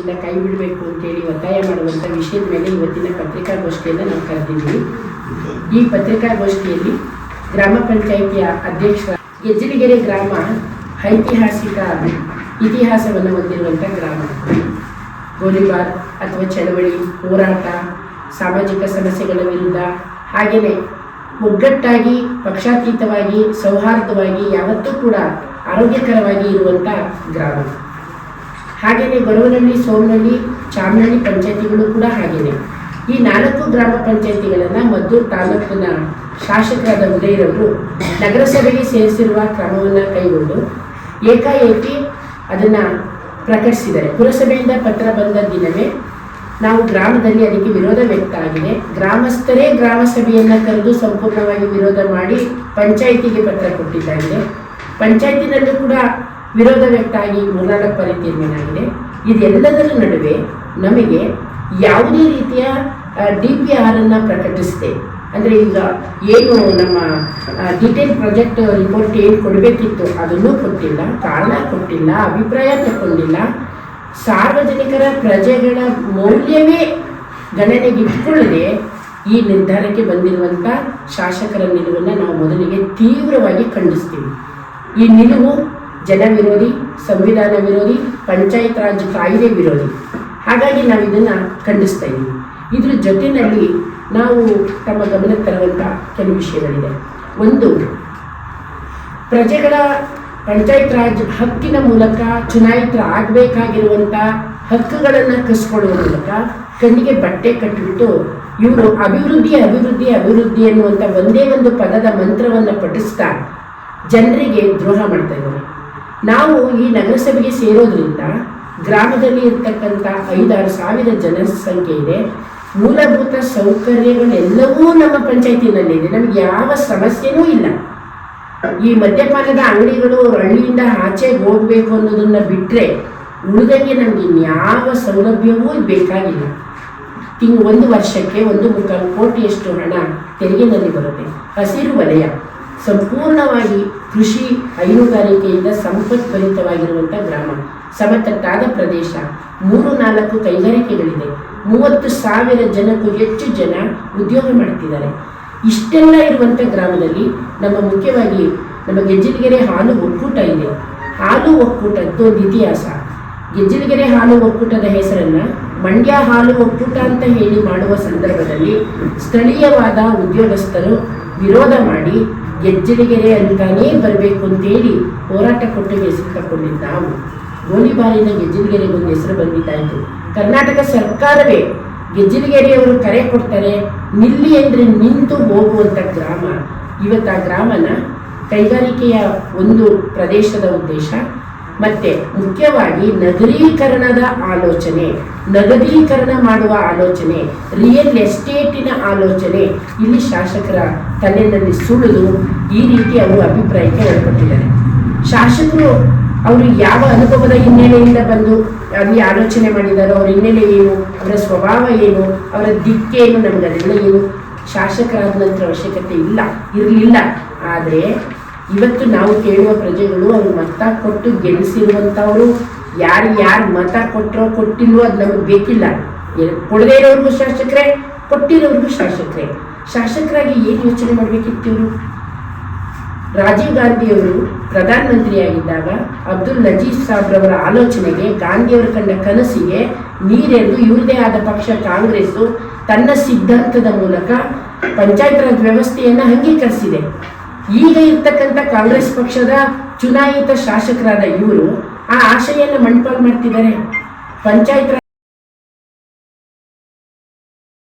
ಇಂದ ಕೈ ಬಿಡಬೇಕು ಅಂತೇಳಿ ಒತ್ತಾಯ ಮಾಡುವಂಥ ವಿಷಯದ ಮೇಲೆ ಇವತ್ತಿನ ಪತ್ರಿಕಾಗೋಷ್ಠಿಯನ್ನು ನಾವು ಕರೆದಿದ್ದೀವಿ ಈ ಪತ್ರಿಕಾಗೋಷ್ಠಿಯಲ್ಲಿ ಗ್ರಾಮ ಪಂಚಾಯಿತಿಯ ಅಧ್ಯಕ್ಷ ಗೆಜ್ಜಲಿಗೆರೆ ಗ್ರಾಮ ಐತಿಹಾಸಿಕ ಇತಿಹಾಸವನ್ನು ಹೊಂದಿರುವಂಥ ಗ್ರಾಮ. ಗೋಲಿಬಾರ್ ಅಥವಾ ಚಳವಳಿ, ಹೋರಾಟ, ಸಾಮಾಜಿಕ ಸಮಸ್ಯೆಗಳ ವಿರುದ್ಧ ಹಾಗೆಯೇ ಒಗ್ಗಟ್ಟಾಗಿ, ಪಕ್ಷಾತೀತವಾಗಿ, ಸೌಹಾರ್ದವಾಗಿ ಯಾವತ್ತೂ ಕೂಡ ಆರೋಗ್ಯಕರವಾಗಿ ಇರುವಂಥ ಗ್ರಾಮ. ಹಾಗೆಯೇ ಬರುವನಹಳ್ಳಿ ಸೋಮನಹಳ್ಳಿ, ಚಾಮನಹಳ್ಳಿ ಪಂಚಾಯತಿಗಳು ಕೂಡ ಹಾಗೆಯೇ ಈ ನಾಲ್ಕು ಗ್ರಾಮ ಪಂಚಾಯತಿಗಳನ್ನು ಮದ್ದೂರು ತಾಲೂಕಿನ ಶಾಸಕರಾದ ಉದಯರವರು ನಗರಸಭೆಗೆ ಸೇರಿಸಿರುವ ಕ್ರಮವನ್ನು ಕೈಗೊಂಡು ಏಕಾಏಕಿ ಅದನ್ನು ಪ್ರಕಟಿಸಿದ್ದಾರೆ. ಪುರಸಭೆಯಿಂದ ಪತ್ರ ಬಂದ ದಿನವೇ ನಾವು ಗ್ರಾಮದಲ್ಲಿ ಅದಕ್ಕೆ ವಿರೋಧ ವ್ಯಕ್ತ ಆಗಿದೆ. ಗ್ರಾಮಸ್ಥರೇ ಗ್ರಾಮ ಸಭೆಯನ್ನು ಕರೆದು ಸಂಪೂರ್ಣವಾಗಿ ವಿರೋಧ ಮಾಡಿ ಪಂಚಾಯಿತಿಗೆ ಪತ್ರ ಕೊಟ್ಟಿದ್ದಾಗಿದೆ. ಪಂಚಾಯತಿನಲ್ಲೂ ಕೂಡ ವಿರೋಧ ವ್ಯಕ್ತ ಆಗಿ ಮೂರ್ನಾಲ್ಕು ಬಾರಿ ತೀರ್ಮಾನ ಆಗಿದೆ ಇದೆಲ್ಲದರ ನಡುವೆ ನಮಗೆ ಯಾವುದೇ ರೀತಿಯ ಡಿ ಪಿ ಆರ್ ಅನ್ನು ಪ್ರಕಟಿಸಿದೆ. ಅಂದರೆ ಈಗ ಏನು ನಮ್ಮ ಡಿಟೇಲ್ ಪ್ರಾಜೆಕ್ಟ್ ರಿಪೋರ್ಟ್ ಏನು ಕೊಡಬೇಕಿತ್ತು ಅದನ್ನೂ ಕೊಟ್ಟಿಲ್ಲ, ಕಾರಣ ಕೊಟ್ಟಿಲ್ಲ, ಅಭಿಪ್ರಾಯ ತಗೊಂಡಿಲ್ಲ. ಸಾರ್ವಜನಿಕರ ಪ್ರಜೆಗಳ ಮೌಲ್ಯವೇ ಗಣನೆಗೆ ಇಟ್ಕೊಳ್ಳದೆ ಈ ನಿರ್ಧಾರಕ್ಕೆ ಬಂದಿರುವಂಥ ಶಾಸಕರ ನಿಲುವನ್ನು ನಾವು ಮೊದಲಿಗೆ ತೀವ್ರವಾಗಿ ಖಂಡಿಸ್ತೀವಿ. ಈ ನಿಲುವು ಜನ ವಿರೋಧಿ ಸಂವಿಧಾನ ವಿರೋಧಿ, ಪಂಚಾಯತ್ ರಾಜ್ ಕಾಯ್ದೆ ವಿರೋಧಿ. ಹಾಗಾಗಿ ನಾವು ಇದನ್ನು ಖಂಡಿಸ್ತಾ ಇದ್ದೀವಿ. ಇದ್ರ ಜೊತೆಯಲ್ಲಿ ನಾವು ತಮ್ಮ ಗಮನಕ್ಕೆ ತರುವಂಥ ಕೆಲವು ವಿಷಯಗಳಿದೆ. ಒಂದು, ಪ್ರಜೆಗಳ ಪಂಚಾಯತ್ ರಾಜ್ ಹಕ್ಕಿನ ಮೂಲಕ ಚುನಾಯಿತರಾಗಬೇಕಾಗಿರುವಂಥ ಹಕ್ಕುಗಳನ್ನು ಕಸ್ಕೊಳ್ಳುವ ಮೂಲಕ ಕಣ್ಣಿಗೆ ಬಟ್ಟೆ ಕಟ್ಟಿಬಿಟ್ಟು ಇವರು ಅಭಿವೃದ್ಧಿ ಅಭಿವೃದ್ಧಿ ಅಭಿವೃದ್ಧಿ ಅನ್ನುವಂಥ ಒಂದೇ ಒಂದು ಪದದ ಮಂತ್ರವನ್ನು ಪಠಿಸ್ತಾ ಜನರಿಗೆ ದ್ರೋಹ ಮಾಡ್ತಾ ಇದ್ದಾರೆ. ನಾವು ಈ ನಗರಸಭೆಗೆ ಸೇರೋದ್ರಿಂದ ಗ್ರಾಮದಲ್ಲಿ ಇರ್ತಕ್ಕಂಥ ಐದಾರು ಸಾವಿರ ಜನಸಂಖ್ಯೆ ಇದೆ. ಮೂಲಭೂತ ಸೌಕರ್ಯಗಳೆಲ್ಲವೂ ನಮ್ಮ ಪಂಚಾಯತಿನಲ್ಲಿ ಇದೆ. ನಮಗೆ ಯಾವ ಸಮಸ್ಯೆನೂ ಇಲ್ಲ. ಈ ಮದ್ಯಪಾನದ ಅಂಗಡಿಗಳು ಹಳ್ಳಿಯಿಂದ ಆಚೆಗೆ ಹೋಗ್ಬೇಕು ಅನ್ನೋದನ್ನ ಬಿಟ್ಟರೆ ಉಳಿದಂಗೆ ನಮ್ಗೆ ಇನ್ಯಾವ ಸೌಲಭ್ಯವೂ ಬೇಕಾಗಿಲ್ಲ. ತಿಂಗ್ ಒಂದು ವರ್ಷಕ್ಕೆ ಒಂದು ಮುಕ್ಕಾಲು ಕೋಟಿಯಷ್ಟು ಹಣ ತೆರಿಗೆನಲ್ಲಿ ಬರುತ್ತೆ. ಹಸಿರು ವಲಯ. ಸಂಪೂರ್ಣವಾಗಿ ಕೃಷಿ ಹೈನುಗಾರಿಕೆಯಿಂದ ಸಂಪತ್ಭರಿತವಾಗಿರುವಂಥ ಗ್ರಾಮ. ಸಮತಟ್ಟಾದ ಪ್ರದೇಶ. ಮೂರು ನಾಲ್ಕು ಕೈಗಾರಿಕೆಗಳಿದೆ. ಮೂವತ್ತು ಸಾವಿರ ಜನಕ್ಕೂ ಹೆಚ್ಚು ಜನ ಉದ್ಯೋಗ ಮಾಡ್ತಿದ್ದಾರೆ. ಇಷ್ಟೆಲ್ಲ ಇರುವಂಥ ಗ್ರಾಮದಲ್ಲಿ ನಮ್ಮ ಮುಖ್ಯವಾಗಿ ನಮ್ಮ ಗೆಜ್ಜಿಲಗೆರೆ ಹಾಲು ಒಕ್ಕೂಟ ಇದೆ. ಹಾಲು ಒಕ್ಕೂಟದ್ದು ಒಂದು ಇತಿಹಾಸ. ಗೆಜ್ಜಿಲಗೆರೆ ಹಾಲು ಒಕ್ಕೂಟದ ಹೆಸರನ್ನು ಮಂಡ್ಯ ಹಾಲು ಒಕ್ಕೂಟ ಅಂತ ಹೇಳಿ ಮಾಡುವ ಸಂದರ್ಭದಲ್ಲಿ ಸ್ಥಳೀಯವಾದ ಉದ್ಯೋಗಸ್ಥರು ವಿರೋಧ ಮಾಡಿ ಗೆಜ್ಜಲಿಗೆರೆ ಅಂತಾನೇ ಬರಬೇಕು ಅಂತೇಳಿ ಹೋರಾಟ ಕೊಟ್ಟು ಹೆಸರು ತಗೊಂಡಿದ್ದು ನಾವು. ಗೋಲಿಬಾರಿನ ಗೆಜ್ಜಲಿಗೆರೆಗೆ ಒಂದು ಹೆಸರು ಬಂದಿದ್ದಾಯಿತು. ಕರ್ನಾಟಕ ಸರ್ಕಾರವೇ ಗೆಜ್ಜಲಿಗೆರೆಯವರು ಕರೆ ಕೊಡ್ತಾರೆ, ನಿಲ್ಲಿ ಅಂದರೆ ನಿಂತು ಹೋಗುವಂಥ ಗ್ರಾಮ. ಇವತ್ತು ಆ ಗ್ರಾಮನ ಕೈಗಾರಿಕೆಯ ಒಂದು ಪ್ರದೇಶದ ಉದ್ದೇಶ ಮತ್ತೆ ಮುಖ್ಯವಾಗಿ ನಗರೀಕರಣದ ಆಲೋಚನೆ, ನಗರೀಕರಣ ಮಾಡುವ ಆಲೋಚನೆ ರಿಯಲ್ ಎಸ್ಟೇಟಿನ ಆಲೋಚನೆ. ಇಲ್ಲಿ ಶಾಸಕರ ತಲೆಯಲ್ಲಿ ಸುಳಿದು ಈ ರೀತಿ ಅವರು ಅಭಿಪ್ರಾಯಕ್ಕೆ ಒಳಪಟ್ಟಿದ್ದಾರೆ. ಶಾಸಕರು ಅವರು ಯಾವ ಅನುಭವದ ಹಿನ್ನೆಲೆಯಿಂದ ಬಂದು ಅಲ್ಲಿ ಆಲೋಚನೆ ಮಾಡಿದಾರೋ, ಅವ್ರ ಹಿನ್ನೆಲೆ ಏನು, ಅವರ ಸ್ವಭಾವ ಏನು, ಅವರ ದಿಕ್ಕೇನು, ನಮ್ಗೆ ಅದೆಲ್ಲ ಏನು? ಶಾಸಕರಾದ ನಂತರ ಅವಶ್ಯಕತೆ ಇಲ್ಲ, ಇರಲಿಲ್ಲ. ಆದರೆ ಇವತ್ತು ನಾವು ಕೇಳುವ ಪ್ರಜೆಗಳು ಅವ್ರು ಮತ ಕೊಟ್ಟು ಗೆಲ್ಲಿಸಿರುವಂಥವರು ಯಾರು ಯಾರು ಮತ ಕೊಟ್ಟರೋ ಕೊಟ್ಟಿಲ್ವೋ ಅದು ನಮಗೆ ಬೇಕಿಲ್ಲ. ಕೊಡದೇ ಇರೋರ್ಗೂ ಶಾಸಕರೇ, ಕೊಟ್ಟಿರೋರ್ಗೂ ಶಾಸಕರೇ. ಶಾಸಕರಾಗಿ ಏನು ಯೋಚನೆ ಮಾಡಬೇಕಿತ್ತಿವರು? ರಾಜೀವ್ ಗಾಂಧಿಯವರು ಪ್ರಧಾನಮಂತ್ರಿಯಾಗಿದ್ದಾಗ ಅಬ್ದುಲ್ ನಜೀಬ್ ಸಾಬ್ರವರ ಆಲೋಚನೆಗೆ, ಗಾಂಧಿಯವರು ಕಂಡ ಕನಸಿಗೆ ನೀರೆರೆದು ಇವ್ರದೇ ಆದ ಪಕ್ಷ ಕಾಂಗ್ರೆಸ್ಸು ತನ್ನ ಸಿದ್ಧಾಂತದ ಮೂಲಕ ಪಂಚಾಯತ್ ರಾಜ್ ವ್ಯವಸ್ಥೆಯನ್ನು ಅಂಗೀಕರಿಸಿದೆ. ಈಗ ಇರ್ತಕ್ಕಂಥ ಕಾಂಗ್ರೆಸ್ ಪಕ್ಷದ ಚುನಾಯಿತ ಶಾಸಕರಾದ ಇವರು ಆ ಆಶೆಯನ್ನು ಮಣ್ಪಾಲ್ ಮಾಡ್ತಿದ್ದಾರೆ. ಪಂಚಾಯತ್